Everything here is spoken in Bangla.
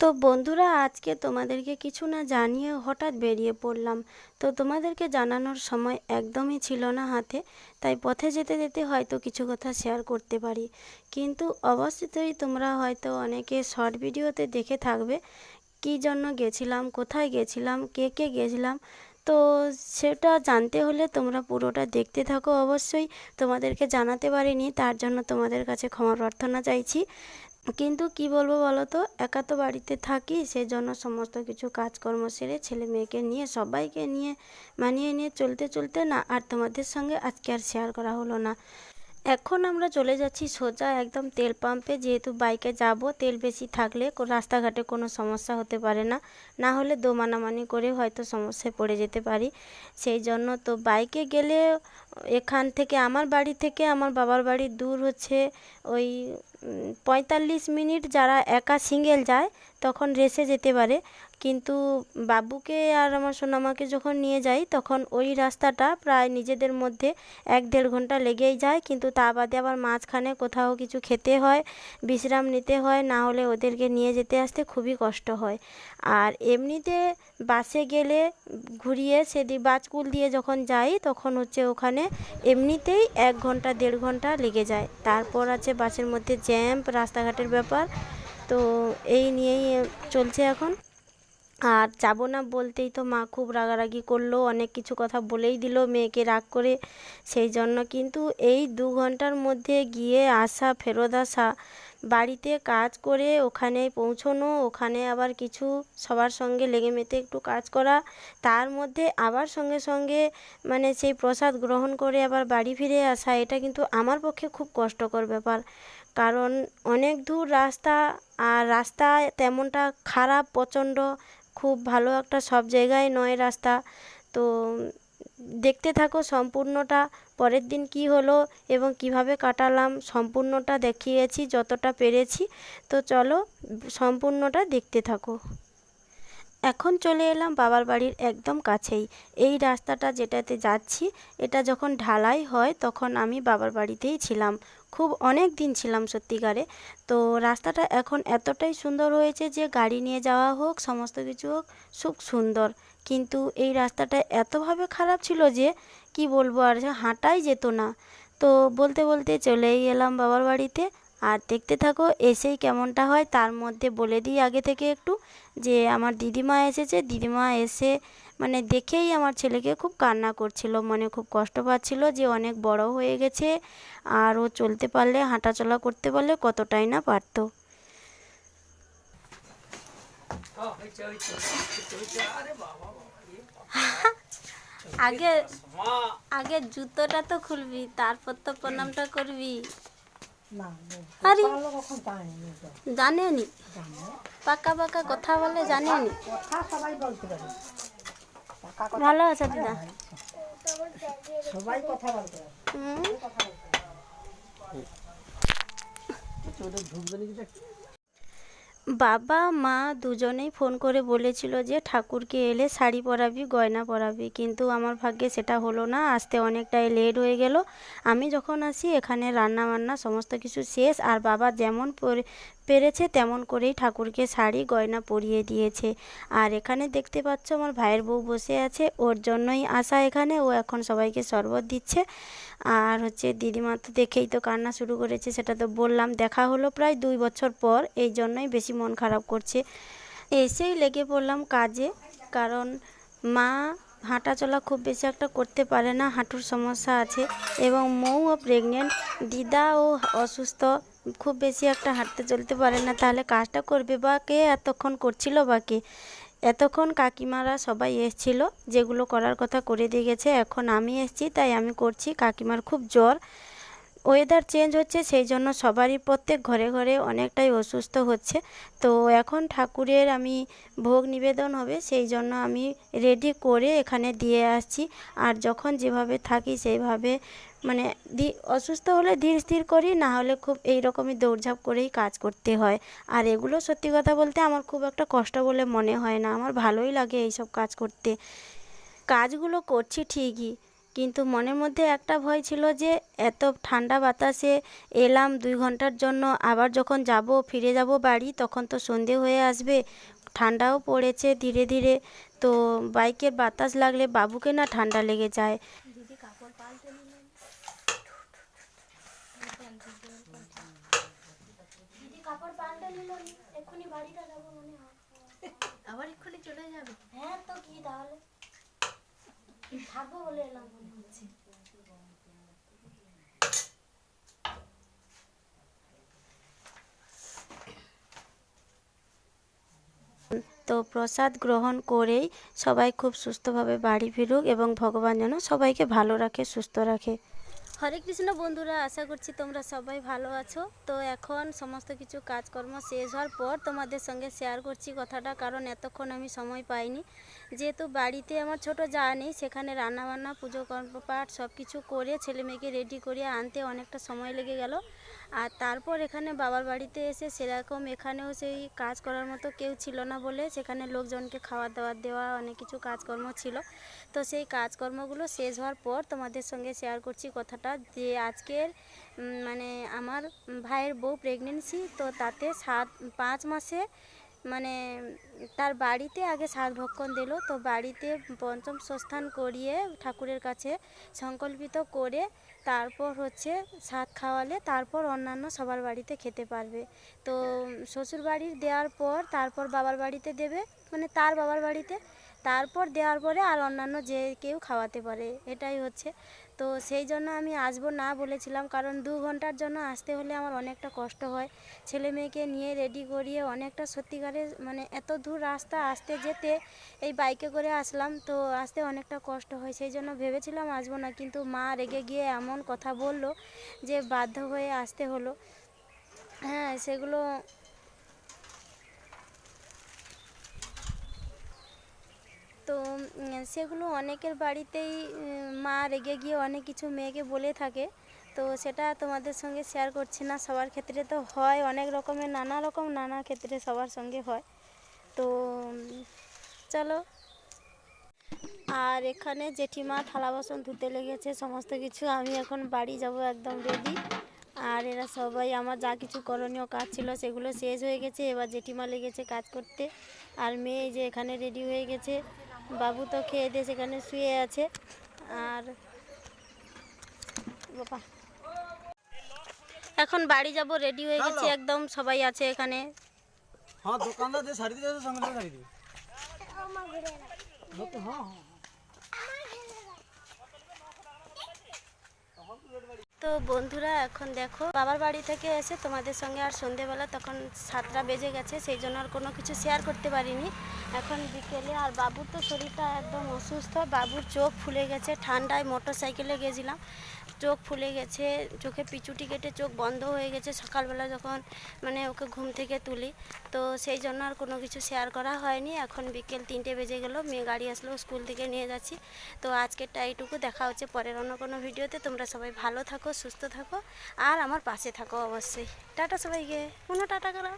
তো বন্ধুরা, আজকে তোমাদেরকে কিছু না জানিয়ে হঠাৎ বেরিয়ে পড়লাম। তো তোমাদেরকে জানানোর সময় একদমই ছিল না হাতে, তাই পথে যেতে যেতে হয়তো কিছু কথা শেয়ার করতে পারি। কিন্তু অবশ্যই তোমরা হয়তো অনেকে শর্ট ভিডিওতে দেখে থাকবে, কী জন্য গেছিলাম, কোথায় গেছিলাম, কে কে গেছিলাম। তো সেটা জানতে হলে তোমরা পুরোটা দেখতে থাকো। অবশ্যই তোমাদেরকে জানাতে পারিনি, তার জন্য তোমাদের কাছে ক্ষমা প্রার্থনা চাইছি। কিন্তু কি বলব বলো তো একা তো বাড়িতে থাকি সেই জন্য সমস্ত কিছু কাজকর্ম সেরে ছেলে মেয়েকে নিয়ে, সবাইকে নিয়ে, মানিয়ে নিয়ে চলতে চলতে না, আর তোমাদের সঙ্গে আজকে আর শেয়ার করা হলো না। এখন আমরা চলে যাচ্ছি সোজা একদম তেল পাম্পে। যেহেতু বাইকে যাব, তেল বেশি থাকলে রাস্তাঘাটে কোনো সমস্যা হতে পারে না। না হলে দোমানামানি করে হয়তো সমস্যায় পড়ে যেতে পারি। সেই জন্য তো বাইকে গেলে এখান থেকে আমার বাড়ি থেকে আমার বাবার বাড়ি দূর হচ্ছে ওই পঁয়তাল্লিশ মিনিট যারা একা সিঙ্গেল যায়, তখন রেসে যেতে পারে। কিন্তু বাবুকে আর আমার সোনামাকে যখন নিয়ে যাই, তখন ওই রাস্তাটা প্রায় নিজেদের মধ্যে এক দেড় ঘণ্টা লেগেই যায়। কিন্তু তা বাদে আবার মাঝখানে কোথাও কিছু খেতে হয়, বিশ্রাম নিতে হয়, না হলে ওদেরকে নিয়ে যেতে আসতে খুবই কষ্ট হয়। আর এমনিতে বাসে গেলে ঘুরিয়ে সেদিক বাজকুল দিয়ে যখন যাই, তখন হচ্ছে ওখানে এমনিতেই এক ঘণ্টা, দেড় ঘণ্টা লেগে যায়। তারপর আছে বাসের মধ্যে জ্যাম, রাস্তাঘাটের ব্যাপার। তো এই নিয়েই চলছে এখন। আর যাব না বলতেই তো মা খুব রাগারাগি করল, অনেক কিছু কথা বলেই দিল মেয়েকে রাগ করে। সেই জন্য কিন্তু এই দু ঘণ্টার মধ্যে গিয়ে আসা ফেরত আসা, বাড়িতে কাজ করে ওখানে পৌঁছনো, ওখানে আবার কিছু সবার সঙ্গে লেগে মেতে একটু কাজ করা, তার মধ্যে আবার সঙ্গে সঙ্গে মানে সেই প্রসাদ গ্রহণ করে আবার বাড়ি ফিরে আসা, এটা কিন্তু আমার পক্ষে খুব কষ্টকর ব্যাপার। কারণ অনেক দূর রাস্তা, আর রাস্তা তেমনটা খারাপ, প্রচণ্ড খুব ভালো একটা সব জায়গায় নয় রাস্তা। তো দেখতে থাকো সম্পূর্ণটা, পরের দিন কি হলো এবং কীভাবে কাটালাম সম্পূর্ণটা দেখিয়েছি, যতটা পেরেছি। তো চলো সম্পূর্ণটা দেখতে থাকো। এখন চলে এলাম বাবার বাড়ির একদম কাছেই। এই রাস্তাটা যেটাতে যাচ্ছি, এটা যখন ঢালাই হয় তখন আমি বাবার বাড়িতেই ছিলাম। খুব অনেক দিন ছিলাম সত্যিকারে। তো রাস্তাটা এখন এতটাই সুন্দর হয়েছে যে গাড়ি নিয়ে যাওয়া হোক, সমস্ত কিছু হোক, খুব সুন্দর। কিন্তু এই রাস্তাটা এতভাবে খারাপ ছিল যে কি বলব আর হাঁটাই যেত না। তো বলতে বলতে চলেই এলাম বাবার বাড়িতে। আর দেখতে থাকো, এসেই কেমনটা হয়। তার মধ্যে বলে দিই আগে থেকে একটু যে আমার দিদিমা এসেছে। দিদিমা এসে মানে দেখেই আমার ছেলেকে খুব কান্না করছিল মনে খুব কষ্ট পাচ্ছিল যে অনেক বড় হয়ে গেছে আর ও চলতে পারলে হাঁটাচলা করতে পারলে কতটাই না পারতো। আগে আগে জুতোটা তো খুলবি তারপর তো প্রণামটা করবি। আরে জানেনি পাকা পাকা কথা বলে জানেনি? কথা সবাই বলতে পারে। ভালো আছে দিদা? সবাই কথা বলতে হুম। বাবা, মা দুজনেই ফোন করে বলেছিল যে, ঠাকুরকে এলে শাড়ি পরাবি, গয়না পরাবি। কিন্তু আমার ভাগ্যে সেটা হলো না, আসতে অনেকটাই লেট হয়ে গেল। আমি যখন আসি, এখানে রান্না বান্না সমস্ত কিছু শেষ, আর বাবা যেমন পরে- পেরেছে তেমন করেই ঠাকুরকে শাড়ি, গয়না পরিয়ে দিয়েছে। আর এখানে দেখতে পাচ্ছ, আমার ভাইয়ের বউ বসে আছে, ওর জন্যই আসা এখানে, ও এখন সবাইকে শরবত দিচ্ছে। আর হচ্ছে দিদিমা তো দেখেই তো কান্না শুরু করেছে, সেটা তো বললাম। দেখা হলো প্রায় দুই বছর পর, এই জন্যই বেশি মন খারাপ করছে। এসেই লেগে পড়লাম কাজে, কারণ মা হাঁটা চলা খুব বেশি একটা করতে পারে না, হাঁটুর সমস্যা আছে এবং মৌও প্রেগনেন্ট দিদাও অসুস্থ, খুব বেশি একটা হাঁটতে চলতে পারে না, তাহলে কাজটা করবে বা কে এতক্ষণ করছিল বা কে? এতক্ষণ কাকিমারা সবাই এসছিল, যেগুলো করার কথা করে দিয়ে গেছে, এখন আমি এসেছি, তাই আমি করছি। কাকিমার খুব জ্বর। ওয়েদার চেঞ্জ হচ্ছে, সেই জন্য সবারই প্রত্যেক ঘরে ঘরে অনেকটাই অসুস্থ হচ্ছে। তো এখন ঠাকুরের আমি ভোগ নিবেদন হবে, সেই জন্য আমি রেডি করে এখানে দিয়ে আসছি। আর যখন যেভাবে থাকি, সেইভাবে মানে অসুস্থ হলে ধীর স্থির করি, না হলে খুব এই রকমই দৌড়ঝাঁপ করেই কাজ করতে হয়। আর এগুলো সত্যি কথা বলতে আমার খুব একটা কষ্ট বলে মনে হয় না। আমার ভালোই লাগে এইসব কাজ করতে। কাজগুলো করছি ঠিকই, কিন্তু মনের মধ্যে একটা ভয় ছিল যে, এত ঠান্ডা বাতাসে এলাম দুই ঘণ্টার জন্য, আবার যখন যাব, ফিরে যাব বাড়ি, তখন তো সন্ধে হয়ে আসবে, ঠান্ডাও পড়েছে ধীরে ধীরে। তো বাইকের বাতাস লাগলে বাবুকে না ঠান্ডা লেগে যায় দিদি কাপড় পাল্টে নিলেন দিদি কাপড় পাল্টে নিলেন এক্ষুনি বাড়িটা যাব মনে হয় আবার এক্ষুনি চলে যাবে? হ্যাঁ তো কি তাহলে? থাকব বলে এলাম। মনে হচ্ছে তো প্রসাদ গ্রহণ করেই সবাই খুব সুস্থভাবে বাড়ি ফিরুক এবং ভগবান যেন সবাইকে ভালো রাখে সুস্থ রাখে। হরে কৃষ্ণ বন্ধুরা, আশা করছি তোমরা সবাই ভালো আছো। তো এখন সমস্ত কিছু কাজকর্ম শেষ হওয়ার পর তোমাদের সঙ্গে শেয়ার করছি কথাটা, কারণ এতক্ষণ আমি সময় পাইনি। যেহেতু বাড়িতে আমার ছোট যা নেই, সেখানে রান্নাবান্না, পুজো পাঠ সব কিছু করে ছেলে মেয়েকে রেডি করে আনতে অনেকটা সময় লেগে গেল। আর তারপর এখানে বাবার বাড়িতে এসে সেরকম এখানেও সেই কাজ করার মতো কেউ ছিল না বলে সেখানে লোকজনকে খাবার দাবার দেওয়া, অনেক কিছু কাজকর্ম ছিল। তো সেই কাজকর্মগুলো শেষ হওয়ার পর তোমাদের সঙ্গে শেয়ার করছি কথাটা যে আজকের মানে আমার ভাইয়ের বউ প্রেগনেন্সি তো তাতে সাত, পাঁচ মাসে মানে তার বাড়িতে আগে সাত ভক্ষণ দিল, তো বাড়িতে পঞ্চম স্থান করিয়ে ঠাকুরের কাছে সংকল্পিত করে তারপর হচ্ছে সাত খাওয়ালে তারপর অন্যান্য সবার বাড়িতে খেতে পারবে। তো শ্বশুর বাড়ির দেওয়ার পর তারপর বাবার বাড়িতে দেবে মানে তার বাবার বাড়িতে, তারপর দেওয়ার পরে আর অন্যান্য যে কেউ খাওয়াতে পারে। এটাই হচ্ছে তো সেই জন্য আমি আসব না বলেছিলাম। কারণ দু ঘণ্টার জন্য আসতে হলে আমার অনেকটা কষ্ট হয়। ছেলে মেয়েকে নিয়ে রেডি করিয়ে অনেকটা সত্যিকারের মানে এত দূর রাস্তা আসতে যেতে এই বাইকে করে আসলাম। তো আসতে অনেকটা কষ্ট হয়। সেই জন্য ভেবেছিলাম আসব না। কিন্তু মা রেগে গিয়ে এমন কথা বলল যে বাধ্য হয়ে আসতে হলো। হ্যাঁ সেগুলো তো সেগুলো অনেকের বাড়িতেই মা রেগে গিয়ে অনেক কিছু মেয়েকে বলে থাকে। তো সেটা তোমাদের সঙ্গে শেয়ার করছি না, সবার ক্ষেত্রে তো হয়, অনেক রকমের, নানা রকম নানা ক্ষেত্রে সবার সঙ্গে হয়। তো চলো। আর এখানে জেঠিমা থালা বাসন ধুতে লেগেছে, সমস্ত কিছু আমি এখন বাড়ি যাব একদম রেডি আর এরা সবাই, আমার যা কিছু করণীয় কাজ ছিল সেগুলো শেষ হয়ে গেছে। এবার জেঠিমা লেগেছে কাজ করতে। আর মেয়ে যে এখানে রেডি হয়ে গেছে। বাবু তো খেয়ে দিয়ে সেখানে শুয়ে আছে। আর বাবা। এখন বাড়ি যাব রেডি হয়ে গেছি একদম সবাই আছে এখানে। হ্যাঁ দোকানদার যে শাড়ি দিয়ে সঙ্গে শাড়ি দিবে। হ্যাঁ হ্যাঁ। তো বন্ধুরা, এখন দেখো, বাবার বাড়ি থেকে এসে তোমাদের সঙ্গে আর সন্ধেবেলা তখন সাতটা বেজে গেছে, সেই জন্য আর কোনো কিছু শেয়ার করতে পারিনি। এখন বিকেলে, আর বাবুর তো শরীরটা একদম অসুস্থ, বাবুর চোখ ফুলে গেছে, ঠান্ডায় মোটর সাইকেলে গেছিলাম। চোখ ফুলে গেছে, চোখে পিচুটি কেটে চোখ বন্ধ হয়ে গেছে সকালবেলা যখন মানে ওকে ঘুম থেকে তুলি। তো সেই জন্য আর কোনো কিছু শেয়ার করা হয়নি। এখন বিকেল তিনটে বেজে গেল, মেয়ে গাড়ি আসলো স্কুল থেকে নিয়ে যাচ্ছি। তো আজকেরটা এইটুকু, দেখা হচ্ছে পরের অন্য কোনো ভিডিওতে। তোমরা সবাই ভালো থাকো, সুস্থ থাকো, আর আমার পাশে থাকো অবশ্যই। টাটা সবাইকে। কোনো টাটা করো।